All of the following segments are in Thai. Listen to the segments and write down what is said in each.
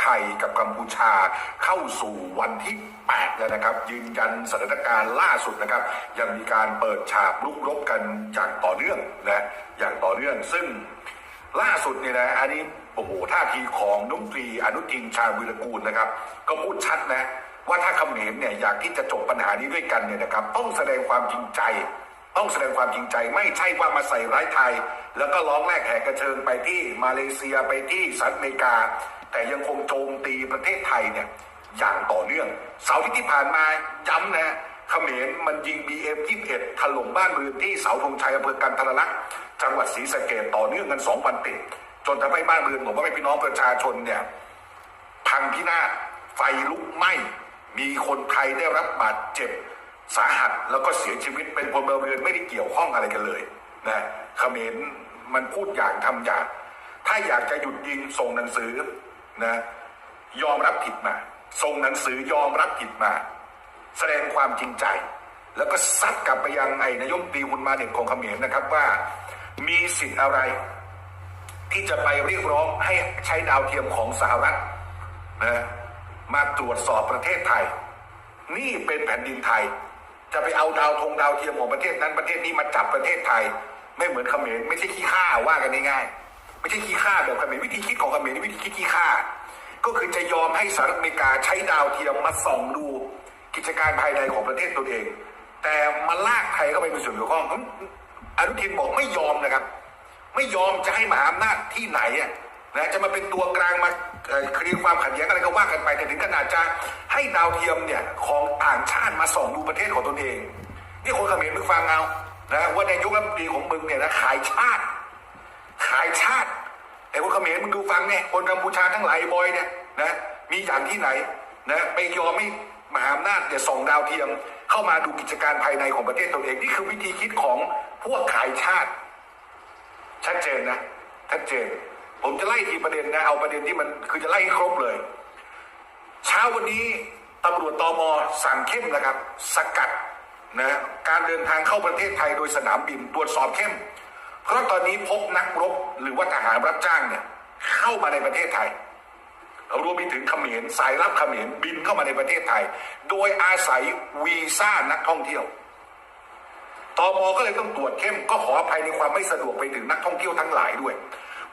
ไทยกับกัมพูชาเข้าสู่วันที่ 8 แล้วนะครับ ยืนยันสถานการณ์ล่าสุดนะครับ ยังมีการเปิดฉากลุกรบกันอย่างต่อเนื่องนะอย่างต่อเนื่องซึ่งล่าสุดเนี่ยนะอันนี้โอ้โหท่าทีของนุ้งตรีอนุทินชาญวิรกูลนะครับ ก็พูดชัดนะว่าถ้าคำเขมเนี่ยอยากที่จะจบปัญหานี้ด้วยกันเนี่ยนะครับ ต้องแสดงความจริงใจ ต้องแสดงความจริงใจไม่ใช่ว่ามาใส่ร้ายไทย แล้วก็ร้องแรกแหกกระเชิงไปที่มาเลเซียไปที่สหรัฐอเมริกา แต่ยังคงโจมตีประเทศไทยเนี่ยอย่างต่อเนื่อง เสาร์ที่ผ่านมาย้ำนะเขมรมันยิง BM21 ถล่มบ้านเรือนที่เสาธงชัยอำเภอกันทรลักษณ์จังหวัดศรีสะเกดต่อเนื่องกันสองวันติดจนทำให้บ้านเรือนของพ่อแม่พี่น้องประชาชนเนี่ยพังพินาศไฟลุกไหม้มีคนไทยได้รับบาดเจ็บ สาหัสแล้วก็เสียชีวิตเป็นพลเรือนไม่ได้เกี่ยวข้องอะไรกันเลยนะเขมรมันพูดอย่างทำอย่าง ถ้าอยากจะหยุดยิงส่งหนังสือนะยอมรับผิดมาส่งหนังสือยอมรับผิดมา แสดงความจริงใจ แล้วก็ซัดกลับไปยังไอ้นายมตรีวุนมาเด็กของเขมรนะครับว่า มีสิทธิ์อะไร ที่จะไปเรียกร้องให้ใช้ดาวเทียมของสหรัฐนะมาตรวจสอบประเทศไทย นี่เป็นแผ่นดินไทย จะไปเอาดาวธงดาวเทียมของประเทศนั้นประเทศนี้มาจับประเทศไทย ไม่เหมือนเขมรไม่ใช่ขี้ข้าว่ากันง่ายๆไม่ใช่ขี้ข้าแบบเขมรวิธีคิดของเขมรนี่วิธีคิดขี้ข้าก็คือจะยอมให้สหรัฐอเมริกาใช้ดาวเทียมมาส่องดูกิจการภายในของประเทศตนเอง แต่มาลากไทยเข้าไปมีส่วนเกี่ยวข้องอนุทินบอกไม่ยอมนะครับ ไม่ยอมจะให้มหาอำนาจที่ไหนนะจะมาเป็นตัวกลางมา เคลียร์ความขัดแย้งอะไรก็ว่ากันไปแต่ถึงขนาดจะให้ดาวเทียมเนี่ยของต่างชาติมาส่องดูประเทศของตนเอง นี่คนเขมรมึงฟังเอานะว่าในายกรัฐมนตรีของมึงเนี่ยนะขายชาติ ขายชาติไอ้คนเขมรมึงดูฟังเนี่ยคนกัมพูชาทั้งหลายบอยเนี่ยนะมีอย่างที่ไหนนะไปยอมให้มหาอำนาจเนี่ยส่องดาวเทียมเข้ามาดูกิจการภายในของประเทศตนเองนี่คือวิธีคิดของพวกขายชาติชัดเจนนะชัดเจน ผมจะไล่ทีประเด็นนะเอาประเด็นที่มันคือจะไล่ให้ครบเลย เช้าวันนี้ตำรวจตมสั่งเข้มนะครับ สกัดนะการเดินทางเข้าประเทศไทยโดยสนามบินตรวจสอบเข้ม เพราะตอนนี้พบนักรบหรือว่าทหารรับจ้างเนี่ยเข้ามาในประเทศไทยรวมไปถึงเขมรสายลับเขมรบินเข้ามาในประเทศไทย โดยอาศัยวีซ่านักท่องเที่ยวตมก็เลยต้องตรวจเข้มก็ขออภัยในความไม่สะดวกไปถึงนักท่องเที่ยวทั้งหลายด้วย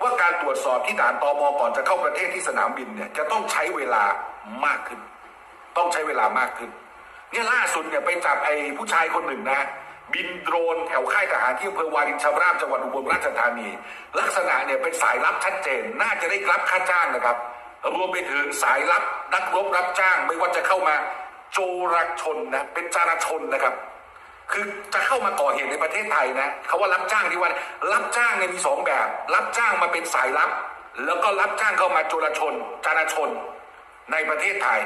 ว่าการตรวจสอบที่ด่านตมก่อนจะเข้าประเทศที่สนามบินเนี่ยจะต้องใช้เวลามากขึ้น ต้องใช้เวลามากขึ้นเนี่ยล่าสุดเนี่ยไปจับไอ้ผู้ชายคนหนึ่งนะ บินโดรนแถวค่ายทหารที่อำเภอวารินชำราบจังหวัดอุบลราชธานี ลักษณะเนี่ยเป็นสายลับชัดเจนน่าจะได้รับค่าจ้างนะครับรวมไปถึงสายลับนักรบรับจ้าง ไม่ว่าจะเข้ามาโจรชนนะเป็นจารชนนะครับ คือจะเข้ามาก่อเหตุในประเทศไทยนะเขาว่ารับจ้างที่ว่ารับจ้างเนี่ยมีสองแบบ รับจ้างมาเป็นสายลับ แล้วก็รับจ้างเข้ามาโจรชนจารชนในประเทศไทย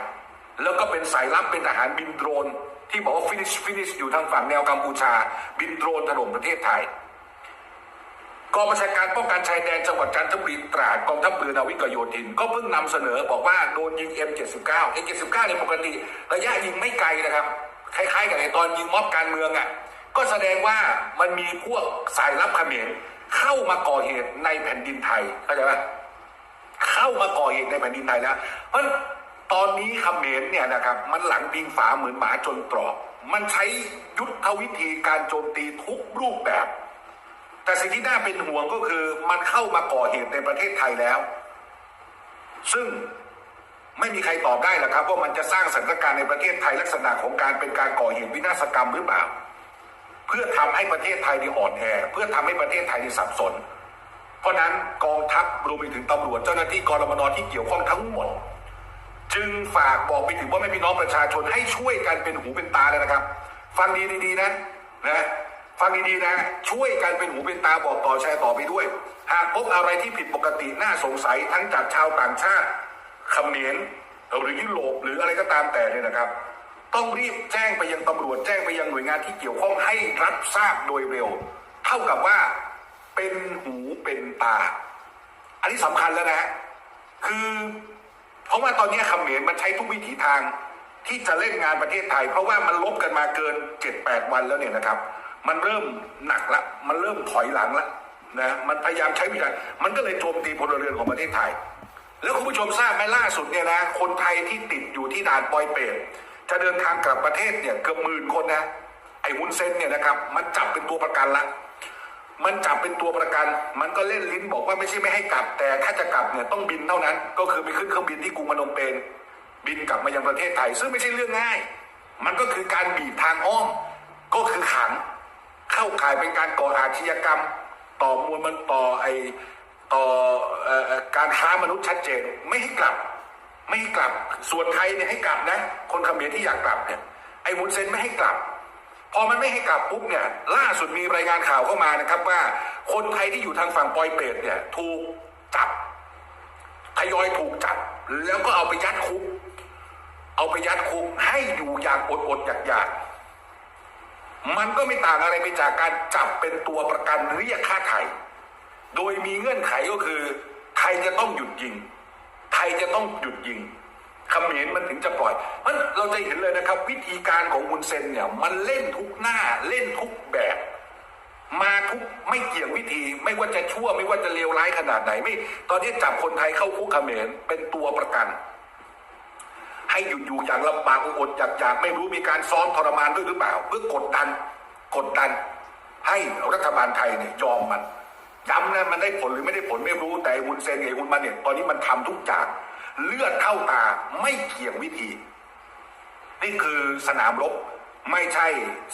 แล้วก็เป็นสายลับเป็นทหารบินโดรน ที่บอกว่าฟินิชฟินิชอยู่ทางฝั่งแนวกัมพูชา บินโดรนถล่มประเทศไทยกองบัญชาการป้องกันชายแดนจังหวัดจันทบุรีตราดกองทัพเรือนาวิกโยธิน ก็เพิ่งนำเสนอบอกว่าโดนยิง M79 M79 ในปกติ ระยะยิงไม่ไกลนะครับ คล้ายๆ กับไอตอนยิงม็อบการเมืองอะก็แสดงว่ามันมีพวกสายลับเขมรเข้ามาก่อเหตุในแผ่นดินไทยเข้าใจไหมเข้ามาก่อเหตุในแผ่นดินไทยแล้ว เพราะตอนนี้เขมรเนี่ยนะครับ มันหลังพิงฝาเหมือนหมาจนตรอกมันใช้ยุทธวิธีการโจมตีทุกรูปแบบ แต่สิ่งที่น่าเป็นห่วงก็คือมันเข้ามาก่อเหตุในประเทศไทยแล้ว ซึ่ง ไม่มีใครตอบได้หรอกครับ ว่ามันจะสร้างสถานการณ์ในประเทศไทยลักษณะของการเป็นการก่อเหตุวินาศกรรมหรือเปล่า เพื่อทำให้ประเทศไทยอ่อนแอเพื่อทำให้ประเทศไทยสับสน เพราะนั้นกองทัพรวมไปถึงตำรวจเจ้าหน้าที่กรมนที่เกี่ยวข้องทั้งหมด จึงฝากบอกไปถึงว่าแม่พี่น้องประชาชนให้ช่วยกันเป็นหูเป็นตาเลยนะครับ ฟังดีดีๆนะนะฟังดีๆนะ ช่วยกันเป็นหูเป็นตาบอกต่อแชร์ต่อไปด้วย หากพบอะไรที่ผิดปกติน่าสงสัยทั้งจากชาวต่างชาติ เขมรหรือยุโรปหรืออะไรก็ตามแต่เนี่ยนะครับ ต้องรีบแจ้งไปยังตำรวจแจ้งไปยังหน่วยงานที่เกี่ยวข้องให้รับทราบโดยเร็ว เท่ากับว่าเป็นหูเป็นตา อันนี้สำคัญแล้วนะคือเพราะว่าตอนนี้เขมรมันใช้ทุกวิถีทางที่จะเล่นงานประเทศไทย เพราะว่ามันลบกันมาเกินเจ็ดแปดวันแล้วเนี่ยนะครับ มันเริ่มหนักละมันเริ่มถอยหลังละนะมันพยายามใช้วิธีการมันก็เลยโจมตีพลเรือนของประเทศไทย แล้วคุณผู้ชมทราบไหมล่าสุดเนี่ยนะ คนไทยที่ติดอยู่ที่ด่านปอยเปรตจะเดินทางกลับประเทศเนี่ยเกือบหมื่นคนนะไอ้วุ้นเส้นเนี่ยนะครับ มันจับเป็นตัวประกันละ มันจับเป็นตัวประกัน มันก็เล่นลิ้นบอกว่าไม่ใช่ไม่ให้กลับ แต่ถ้าจะกลับเนี่ยต้องบินเท่านั้น ก็คือไปขึ้นเครื่องบินที่กรุงพนมเปญบินกลับมายังประเทศไทย ซึ่งไม่ใช่เรื่องง่าย มันก็คือการบีบทางอ้อม ก็คือขัง เข้าข่ายเป็นการก่ออาชญากรรม ต่อมวลมันต่อไอ ต่ออการค้ามนุษย์ชัดเจนไม่ให้กลับ ไม่ให้กลับ ส่วนไทยเนี่ยให้กลับนะ คนเขมรที่อยากกลับเนี่ยไอ้มุนเซนไม่ให้กลับ พอมันไม่ให้กลับปุ๊บเนี่ยล่าสุดมีรายงานข่าวเข้ามานะครับ ว่าคนไทยที่อยู่ทางฝั่งปอยเปรตเนี่ยถูกจับทยอยถูกจับแล้วก็เอาไปยัดคุก เอาไปยัดคุกให้อยู่อย่างอดอดๆอยากอยากมันก็ไม่ต่างอะไรไปจากการจับเป็นตัวประกันเรียกค่าไถ่ โดยมีเงื่อนไขก็คือไทยจะต้องหยุดยิง ไทยจะต้องหยุดยิงเขมรมันถึงจะปล่อยมันเราจะเห็นเลยนะครับ วิธีการของมุนเซนเนี่ยมันเล่นทุกหน้าเล่นทุกแบบ มาทุกไม่เกี่ยงวิธี ไม่ว่าจะชั่วไม่ว่าจะเลวร้ายขนาดไหนไม่ ตอนนี้จับคนไทยเข้าคุกเขมรเป็นตัวประกัน ให้หยุดอยู่อย่างลำบากอดอยากอยากไม่รู้มีการซ้อมทรมานด้วยหรือเปล่า เพื่อกดดันกดดัน ให้รัฐบาลไทยเนี่ยยอมมัน ย้ำนะมันได้ผลหรือไม่ได้ผลไม่รู้แต่วุนเซนไอ้วุนมันเนี่ยตอนนี้มันทำทุกอย่างเลือดเข้าตาไม่เกี่ยงวิธี นี่คือสนามรบไม่ใช่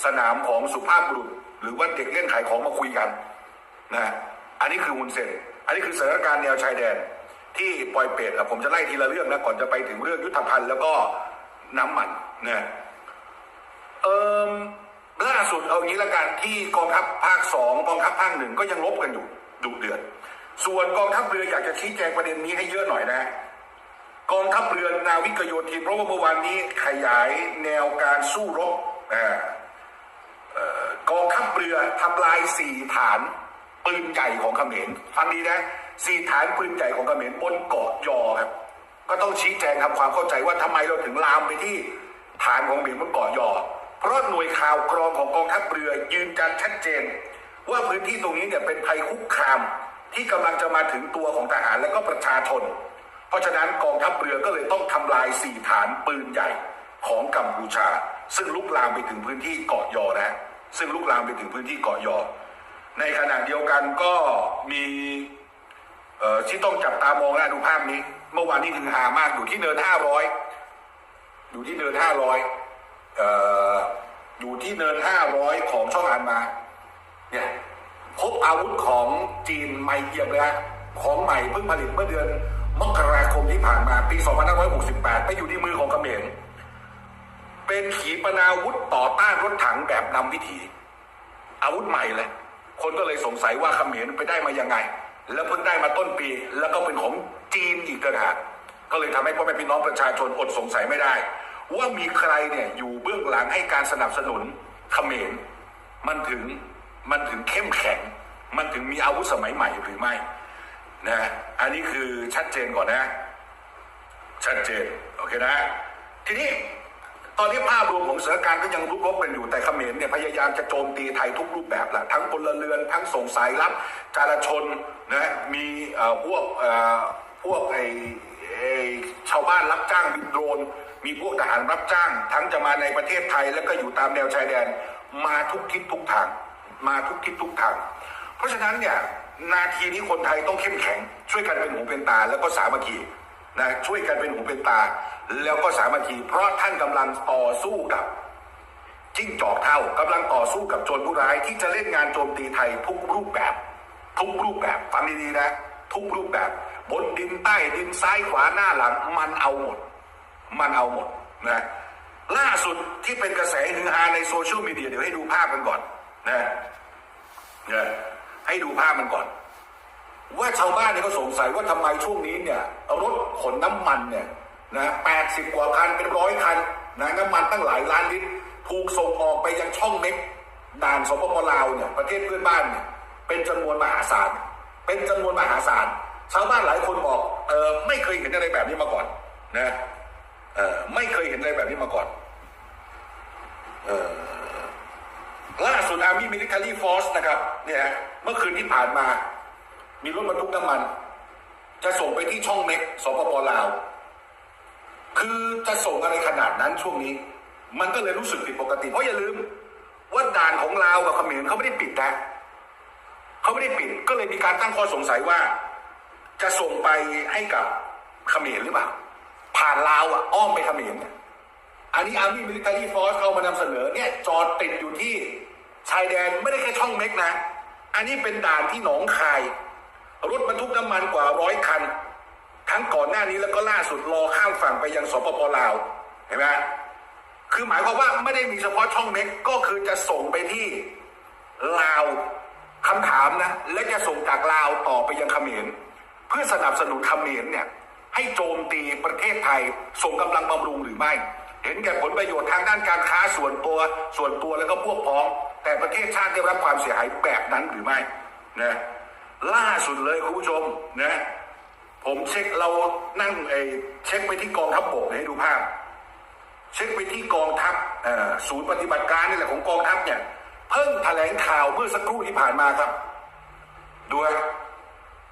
สนามของสุภาพบุรุษ หรือว่าเด็กเล่นขายของมาคุยกันนะอันนี้คือฮุนเซนอันนี้คือสถานการณ์แนวชายแดน ที่ปล่อยเป็ดผมจะไล่ทีละเรื่องนะก่อนจะไปถึงเรื่องยุทธภัณฑ์แล้วก็น้ำมันนะเอ่มล่าสุดเอางี้ละกันที่กองทัพภาคสองกองทัพภาคหนึ่งก็ยังลบกันอยู่ ดุเดือด ส่วนกองทัพเรืออยากจะชี้แจงประเด็นนี้ให้เยอะหน่อยนะ กองทัพเรือนาวิกโยธินเพราะว่าเมื่อวานนี้ขยายแนวการสู้รบออกองทัพเรือทำลายสี่ฐานปืนใหญ่ของเขมรฟังดีนะสี่ฐานปืนใหญ่ของเขมรบนเกาะยอครับก็ต้องชี้แจงทำความเข้าใจว่าทำไมเราถึงลามไปที่ฐานของเขมรบนเกาะยอ เพราะหน่วยข่าวกรองของกองทัพเรือยืนยันชัดเจน ว่าพื้นที่ตรงนี้เนี่ยเป็นภัยคุกคามที่กำลังจะมาถึงตัวของทหารและก็ประชาชน เพราะฉะนั้นกองทัพเรือก็เลยต้องทำลายสี่ฐานปืนใหญ่ของกัมพูชา ซึ่งลุกลามไปถึงพื้นที่เกาะยอนะซึ่งลุกลามไปถึงพื้นที่เกาะยอ ในขณะเดียวกันก็มีที่ต้องจับตามองนะดูภาพนี้ เมื่อวานนี้คือหามากอยู่ที่เนินห้าร้อยอยู่ที่เนินห้าร้อยอยู่ที่เนินห้าร้อยของช่องอานมา พบอาวุธของจีนใหม่เอี่ยมเลยฮะของใหม่เพิ่งผลิตเมื่อเดือนมกราคมที่ผ่านมาปี 2568 ไปอยู่ในมือของเขมรเป็นขีปนาวุธต่อต้านรถถังแบบนำวิถีอาวุธใหม่เลย คนก็เลยสงสัยว่าเขมรไปได้มายังไง แล้วเพิ่งได้มาต้นปี แล้วก็เป็นของจีนอีกต่างหากก็เลยทำให้พ่อแม่พี่น้องประชาชนอดสงสัยไม่ได้ ว่ามีใครเนี่ยอยู่เบื้องหลังให้การสนับสนุนเขมรมันถึง มันถึงเข้มแข็ง มันถึงมีอาวุธสมัยใหม่หรือไม่นะอันนี้คือชัดเจนก่อนนะ ชัดเจนโอเคนะ ทีนี้ตอนนี้ภาพรวมของเสถาการก็ยังรุกรบกันอยู่แต่เขมรเนี่ยพยายามจะโจมตีไทยทุกรูปแบบแหละทั้งพลเรือนทั้งส่งสายลับจารชนนะมีพวกพวกไอชาวบ้านรับจ้างบินโดรนมีพวกทหารรับจ้าง ทั้งจะมาในประเทศไทยแล้วก็อยู่ตามแนวชายแดน มาทุกทิศทุกทาง มาทุกทิศทุกทาง เพราะฉะนั้นเนี่ยนาทีนี้คนไทยต้องเข้มแข็ง ช่วยกันเป็นหูเป็นตาแล้วก็สามัคคีนะช่วยกันเป็นหูเป็นตา แล้วก็สามัคคีเพราะท่านกำลังต่อสู้กับจิ้งจอกเท่ากำลังต่อสู้กับโจรผู้ร้ายที่จะเล่นงานโจมตีไทยทุกรูปแบบ ทุกรูปแบบฟังดีๆนะ ทุกรูปแบบ บนดินใต้ดินซ้ายขวาหน้าหลัง มันเอาหมด มันเอาหมดนะล่าสุดที่เป็นกระแสฮือฮาในโซเชียลมีเดียเดี๋ยวให้ดูภาพกันก่อน นะนะให้ดูภาพมันก่อน ว่าชาวบ้านเนี่ยเขาสงสัยว่าทำไมช่วงนี้เนี่ยรถขนน้ำมันเนี่ยนะแปดสิบกว่าคันเป็นร้อยคันนะน้ำมันตั้งหลายล้านลิตรถูกส่งออกไปยังช่องเม็กด่านสปปลาวเนี่ยประเทศเพื่อนบ้านเนี่ยเป็นจำนวนมหาศาล เป็นจำนวนมหาศาลชาวบ้านหลายคนบอกเออไม่เคยเห็นอะไรแบบนี้มาก่อนนะเออไม่เคยเห็นอะไรแบบนี้มาก่อนเออ ล่าสุดอาร์มี่มิลิเ a อรี่ฟอร์สนะครับเนี่ยเมื่อคืนที่ผ่านมา มีรถบรรทุกน้ำมัน จะส่งไปที่ช่องเม็กสปปลาว คือจะส่งอะไรขนาดนั้นช่วงนี้ มันก็เลยรู้สึกผิดปกติ เพราะอย่าลืม ว่าด่านของลาวกับเขมรเขาไม่ได้ปิดนะเขาไม่ได้ปิดก็เลยมีการตั้งข้อสงสัยว่า จะส่งไปให้กับเขมรหรือเปล่าผ่านลาวอะอ้อมไปเขมรเนี่ย อันนี้อาร์มี่มิลิเตอรี่ฟอร์สเขามานำเสนอเนี่ยจอดติดอยู่ที่ชายแดนไม่ได้แค่ช่องเม็กนะ อันนี้เป็นด่านที่หนองคาย รถบรรทุกน้ำมันกว่าร้อยคัน ทั้งก่อนหน้านี้แล้วก็ล่าสุดรอข้ามฝั่งไปยังสปปลาวเห็นไหมคือหมายความว่าไม่ได้มีเฉพาะช่องเม็กก็คือจะส่งไปที่ลาวคำถามนะ และจะส่งจากลาวต่อไปยังเขมรเพื่อสนับสนุนเขมรเนี่ยให้โจมตีประเทศไทยส่งกำลังบำรุงหรือไม่ เห็นแก่ผลประโยชน์ทางด้านการค้าส่วนตัวส่วนตัวแล้วก็พวกพ้อง แต่ประเทศชาติได้รับความเสียหายแบบนั้นหรือไม่นะล่าสุดเลยคุณผู้ชมนะผมเช็คเรานั่งไอเช็คไปที่กองทัพบกให้ดูภาพ เช็คไปที่กองทัพศูนย์ปฏิบัติการนี่แหละของกองทัพเนี่ยเพิ่งแถลงข่าวเมื่อสักครู่ที่ผ่านมาครับดูนะ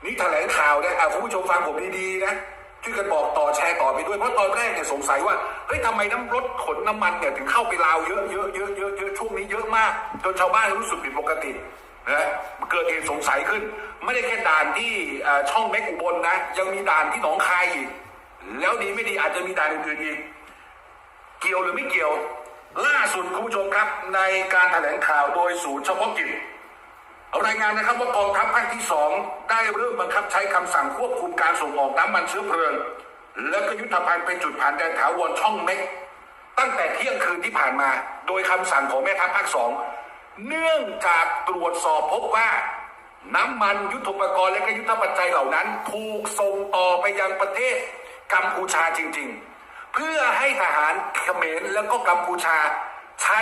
นี่แถลงข่าวนะคุณผู้ชมฟังผมดีๆนะ ช่วยกันบอกต่อแชร์ต่อไปด้วยเพราะตอนแรกเนี่ยสงสัยว่าเฮ้ยทำไมน้ำรถขนน้ำมันเนี่ยถึงเข้าไปลาวเยอะเยอะเยอะเยอะเยอะช่วงนี้เยอะมาก จนชาวบ้านรู้สึกผิดปกตินะเกิดเหตุสงสัยขึ้น ไม่ได้แค่ด่านที่ช่องเม็กอุบลนะ ยังมีด่านที่หนองคายอีก แล้วดีไม่ดีอาจจะมีด่านอื่นอีก เกี่ยวหรือไม่เกี่ยว ล่าสุดคุณผู้ชมครับในการแถลงข่าวโดยศูนย์เฉพาะกิจ รายงานนะครับว่ากองทัพภาคที่สองได้เริ่มบังคับใช้คำสั่งควบคุมการส่งออกน้ำมันเชื้อเพลิง และก็ยุทธภัณฑ์เป็นจุดผ่านแดนถาวรช่องเม็ก ตั้งแต่เที่ยงคืนที่ผ่านมา โดยคำสั่งของแม่ทัพภาคสองเนื่องจากตรวจสอบพบว่า น้ำมันยุทธปกรณ์และก็ยุทธปัจจัยเหล่านั้นถูกส่งต่อไปยังประเทศกัมพูชาจริง ๆ เพื่อให้ทหารเขมรแล้วก็กัมพูชาใช้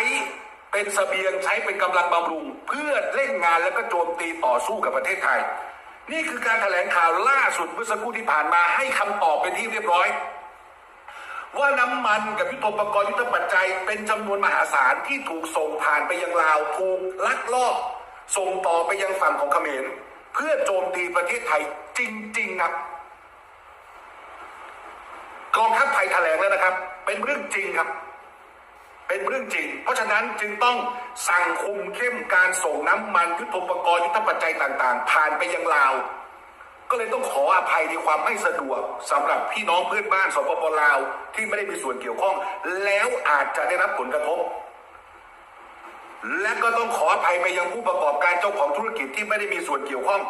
เป็นเสบียงใช้เป็นกำลังบำรุง เพื่อเล่นงานแล้วก็โจมตีต่อสู้กับประเทศไทย นี่คือการแถลงข่าวล่าสุดเมื่อสักครู่ที่ผ่านมาให้คำตอบเป็นที่เรียบร้อย ว่าน้ำมันกับยุทโธปกรณ์ยุทธปัจจัย เป็นจำนวนมหาศาลที่ถูกส่งผ่านไปยังลาวถูกลักลอบส่งต่อไปยังฝั่งของเขมร เพื่อโจมตีประเทศไทยจริงๆครับกองทัพไทยแถลงแล้วนะครับ เป็นเรื่องจริงครับ เป็นเรื่องจริง เพราะฉะนั้นจึงต้องสั่งคุมเข้มการส่งน้ำมันยุทโธปกรณ์ยุทธปัจจัยต่างๆ ผ่านไปยังลาว ก็เลยต้องขออภัยในความไม่สะดวกสำหรับพี่น้องเพื่อนบ้านสปปลาวที่ไม่ได้มีส่วนเกี่ยวข้อง แล้วอาจจะได้รับผลกระทบ และก็ต้องขออภัยไปยังผู้ประกอบการเจ้าของธุรกิจที่ไม่ได้มีส่วนเกี่ยวข้อง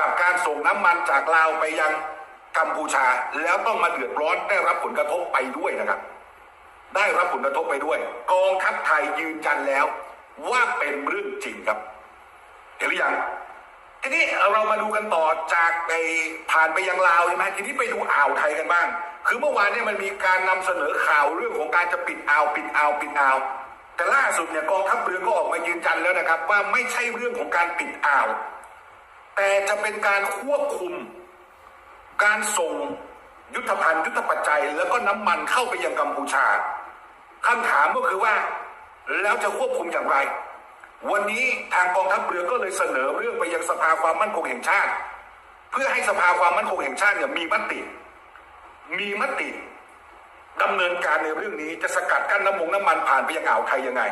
กับการส่งน้ำมันจากลาวไปยังกัมพูชาแล้วต้องมาเดือดร้อนได้รับผลกระทบไปด้วยนะครับ ได้รับผลกระทบไปด้วย กองทัพไทยยืนยันแล้ว ว่าเป็นเรื่องจริงครับเห็นหรือยังทีนี้เรามาดูกันต่อจากในผ่านไปยังลาวใช่ไหมทีนี้ไปดูอ่าวไทยกันบ้าง คือเมื่อวานเนี่ยมันมีการนำเสนอข่าวเรื่องของการจะปิดอ่าวปิดอ่าวปิดอ่าวแต่ล่าสุดเนี่ยกองทัพเรือก็ออกมายืนยันแล้วนะครับ ว่าไม่ใช่เรื่องของการปิดอ่าว แต่จะเป็นการควบคุม การส่งยุทธภัณฑ์ยุทธปัจจัย แล้วก็น้ำมันเข้าไปยังกัมพูชา คำถามก็คือว่า แล้วจะควบคุมอย่างไร วันนี้ทางกองทัพเรือก็เลยเสนอเรื่องไปยังสภาความมั่นคงแห่งชาติ เพื่อให้สภาความมั่นคงแห่งชาติเนี่ยมีมติ มีมติดำเนินการในเรื่องนี้จะสกัดกั้นน้ำมงน้ำมันผ่านไปยังอ่าวไทยยังไง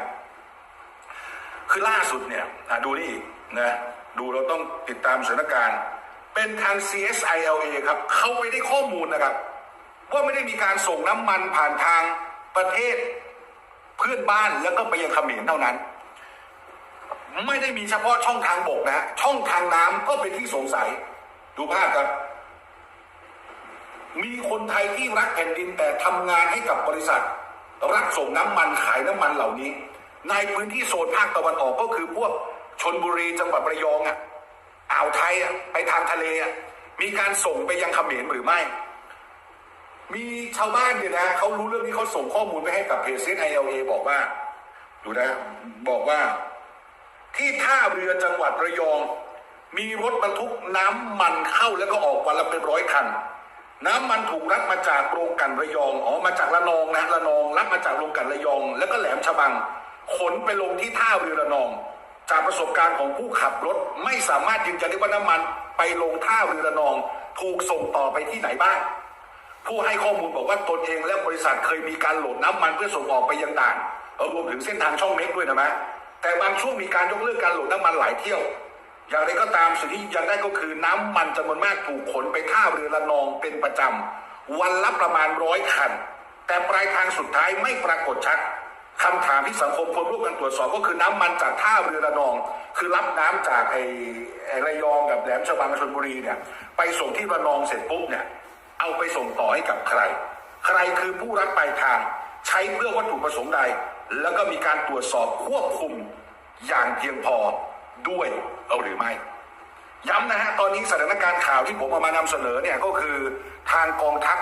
คือล่าสุดเนี่ยดูนี่นะดูเราต้องติดตามสถานการณ์ เป็นทาง CSILA ครับเขาไปได้ข้อมูลนะครับ ว่าไม่ได้มีการส่งน้ำมันผ่านทางประเทศ เพื่อนบ้านแล้วก็ไปยังเขมรเท่านั้น ไม่ได้มีเฉพาะช่องทางบกนะ ช่องทางน้ำก็เป็นที่สงสัย ดูภาพครับ มีคนไทยที่รักแผ่นดินแต่ทำงานให้กับบริษัท รับส่งน้ำมันขายน้ำมันเหล่านี้ ในพื้นที่โซนภาคตะวันออกก็คือพวกชนบุรีจังหวัดระยองอะอ่าวไทยอะไปทางทะเลอะมีการส่งไปยังเขมรหรือไม่ มีชาวบ้านเนี่ยนะเขารู้เรื่องนี้เขาส่งข้อมูลไปให้กับเพจเซนไอเอลเอบอกว่า ดูนะ บอกว่า ที่ท่าเรือจังหวัดระยอง มีรถบรรทุกน้ำมันเข้าแล้วก็ออกวันละเป็นร้อยคัน น้ำมันถูกรับมาจากโรงกลันระยองอ๋อมาจากระนองนะระนองรับมาจากโรงกลันระยอง แล้วก็แหลมฉบัง ขนไปลงที่ท่าเรือระนอง จากประสบการณ์ของผู้ขับรถไม่สามารถยืนยันได้ว่าน้ำมันไปลงท่าเรือระนอง ถูกส่งต่อไปที่ไหนบ้าง ผู้ให้ข้อมูลบอกว่าตนเองและบริษัทเคยมีการโหลดน้ำมันเพื่อส่งออกไปยังด่านรวมถึงเส้นทางช่องเม็กด้วยนะมะแต่บางช่วงมีการยกเลิกการโหลดน้ำมันหลายเที่ยว อย่างไรก็ตามสิ่งที่ยืนยันได้ก็คือน้ำมันจำนวนมากถูกขนไปท่าเรือละนองเป็นประจำวันละประมาณร้อยคัน แต่ปลายทางสุดท้ายไม่ปรากฏชัดคำถามที่สังคมควรร่วมกันตรวจสอบก็คือน้ำมันจากท่าเรือระนอง คือรับน้ำจากไอ้ไอ้ระยองกับแหลมฉบังชลบุรีเนี่ยไปส่งที่ระนองเสร็จปุ๊บเนี่ย เอาไปส่งต่อให้กับใคร ใครคือผู้รับปลายทาง ใช้เพื่อวัตถุประสงค์ใด แล้วก็มีการตรวจสอบควบคุมอย่างเพียงพอด้วยเอาหรือไม่ ย้ำนะฮะตอนนี้สถานการณ์ข่าวที่ผมเอามานำเสนอเนี่ยก็คือทางกองทัพ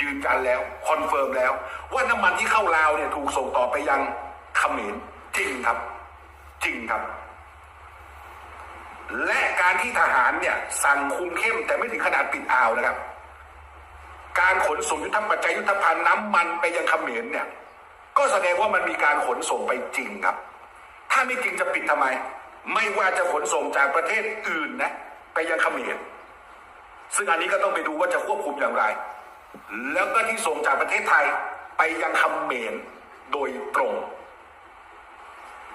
ยืนยันแล้วคอนเฟิร์มแล้ว ว่าน้ำมันที่เข้าลาวเนี่ยถูกส่งต่อไปยังเขมรจริงครับ จริงครับ และการที่ทหารเนี่ยสั่งคุมเข้มแต่ไม่ถึงขนาดปิดอ่าวนะครับ การขนส่งยุทธปัจจัยยุทธภัณฑ์น้ำมันไปยังเขมรเนี่ย ก็แสดงว่ามันมีการขนส่งไปจริงครับ ถ้าไม่จริงจะปิดทำไม ไม่ว่าจะขนส่งจากประเทศอื่นนะ ไปยังเขมรซึ่งอันนี้ก็ต้องไปดูว่าจะควบคุมอย่างไร แล้วก็ที่ส่งจากประเทศไทยไปยังเขมรโดยตรง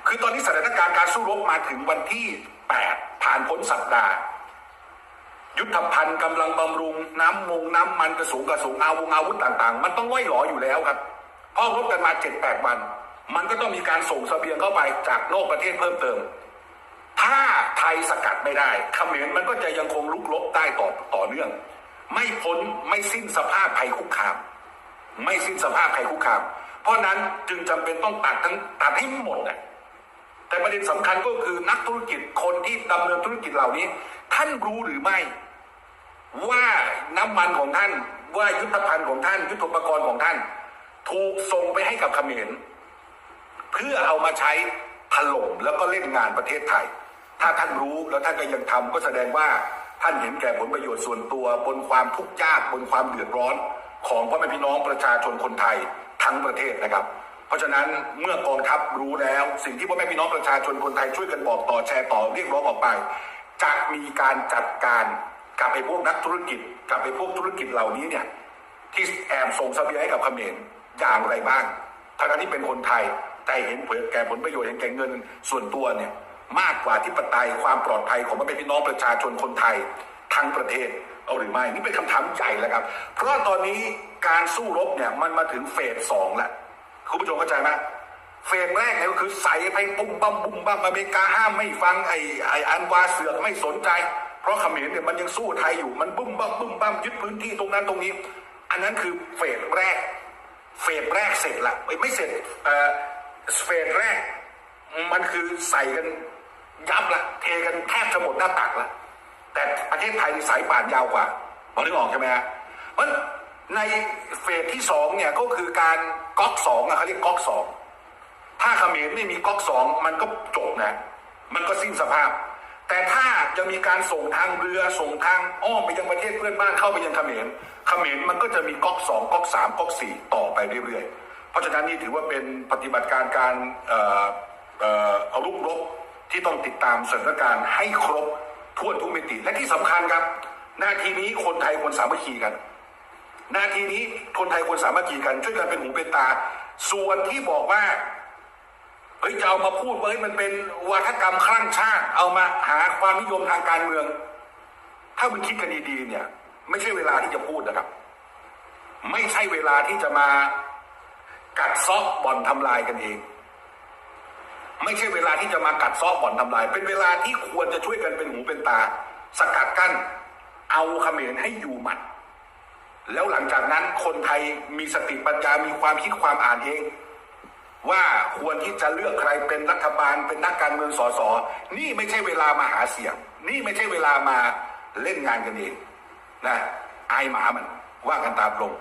คือตอนนี้สถานการณ์การสู้รบมาถึงวันที่ 8 ผ่านพ้นสัปดาห์ ยุทธภัณฑ์กำลังบำรุง น้ำมงน้ำมันกระสุนกระสุนอาวงอาวุธต่าง ๆ มันต้องไล่หลออยู่แล้วครับพราะรบกันมา7-8วัน มันก็ต้องมีการส่งเสบียงเข้าไปจากนอกประเทศเพิ่มเติม ถ้าไทยสกัดไม่ได้เขมรมันก็จะยังคงลุกลบได้ต่อต่อเนื่อง ไม่พ้นไม่สิ้นสภาพภัยคุกคาม ไม่สิ้นสภาพภัยคุกคาม เพราะนั้นจึงจำเป็นต้องตัดทั้งตัดให้หมดนะแต่ประเด็นสำคัญก็คือนักธุรกิจคนที่ดำเนินธุรกิจเหล่านี้ ท่านรู้หรือไม่ ว่าน้ำมันของท่านว่ายุทธภัณฑ์ของท่าน ยุทธปกรณ์ของท่าน ถูกส่งไปให้กับเขมร เพื่อเอามาใช้ถล่มแล้วก็เล่นงานประเทศไทย ถ้าท่านรู้แล้วท่านก็ยังทำก็แสดงว่าท่านเห็นแก่ผลประโยชน์ส่วนตัวบนความทุกข์ยากบนความเดือดร้อน ของพ่อแม่พี่น้องประชาชนคนไทยทั้งประเทศนะครับ เพราะฉะนั้นเมื่อกองทัพรู้แล้วสิ่งที่พ่อแม่พี่น้องประชาชนคนไทยช่วยกันบอกต่อแชร์ต่อเรียกร้องออกไปจะมีการจัดการ กับไอ้พวกนักธุรกิจกับไอ้พวกธุรกิจเหล่านี้เนี่ยที่แอบส่งเสบียงให้กับเขมรอย่างไรบ้างทั้งที่เป็นคนไทยแต่เห็นผลแก่ผลประโยชน์เห็นแก่เงินส่วนตัวเนี่ยมากกว่าที่ปไตยความปลอดภัยของพ่อแม่พี่น้องประชาชนคนไทยทั้งประเทศเอาหรือไม่นี่เป็นคำถามใหญ่แล้วครับ เพราะตอนนี้การสู้รบเนี่ยมันมาถึงเฟสสองแล้วคุณผู้ชมเข้าใจไหมเฟสแรกเนี่ยก็คือใส่ไปปุ้มบั้มปุ้มบั้มอเมริกาห้ามไม่ฟังไอ้ไอ้อันวาเสือกไม่สนใจ เพราะเขมรเนี่ยมันยังสู้ไทยอยู่มันบุ้มบั้มบุ้มบั้มยึดพื้นที่ตรงนั้นตรงนี้ อันนั้นคือเฟสแรก เฟสแรกเสร็จละไม่เสร็จเออเฟสแรก มันคือใส่กันยับละเทกันแทบจะหมดหน้าตักละแต่ประเทศไทยนี่สายป่านยาวกว่าพอนึกออกใช่ไหมฮะเพราะในเฟสที่สองเนี่ยก็คือการก๊อกสองอะเขาเรียกก๊อกสองถ้าเขมรไม่มีก๊อกสองมันก็จบนะ มันก็สิ้นสภาพ แต่ถ้าจะมีการส่งทางเรือส่งทางอ้อมไปยังประเทศเพื่อนบ้านเข้าไปยังเขมรเขมรมันก็จะมีก๊อกสองก๊อกสามก๊อกสี่ต่อไปเรื่อยๆ เพราะฉะนั้นนี่ถือว่าเป็นปฏิบัติการการเอ่อเอ่อเอารุกรบที่ต้องติดตามสถานการณ์ให้ครบทั่วทุกมิติ และที่สำคัญครับ หน้าทีนี้คนไทยควรสามัคคีกัน หน้าทีนี้คนไทยควรสามัคคีกันช่วยกันเป็นหูเป็นตา ส่วนที่บอกว่า เฮ้ยจะเอามาพูดว่าเฮ้ยมันเป็นวัฒกรรมคลั่งชาติ เอามาหาความนิยมทางการเมือง ถ้ามึงคิดกันดีๆเนี่ย ไม่ใช่เวลาที่จะพูดนะครับ ไม่ใช่เวลาที่จะมากัดซาะบ่อนทำลายกันเอง ไม่ใช่เวลาที่จะมากัดซาะบ่อนทำลาย เป็นเวลาที่ควรจะช่วยกันเป็นหูเป็นตา สกัดกั้น เอาเขมรให้อยู่หมัด แล้วหลังจากนั้นคนไทยมีสติปัญญามีความคิดความอ่านเอง ว่าควรที่จะเลือกใครเป็นรัฐบาลเป็นนักการเมืองสสนี่ไม่ใช่เวลามาหาเสียง นี่ไม่ใช่เวลามาเล่นงานกันเองนะอายหมามันว่ากันตามลง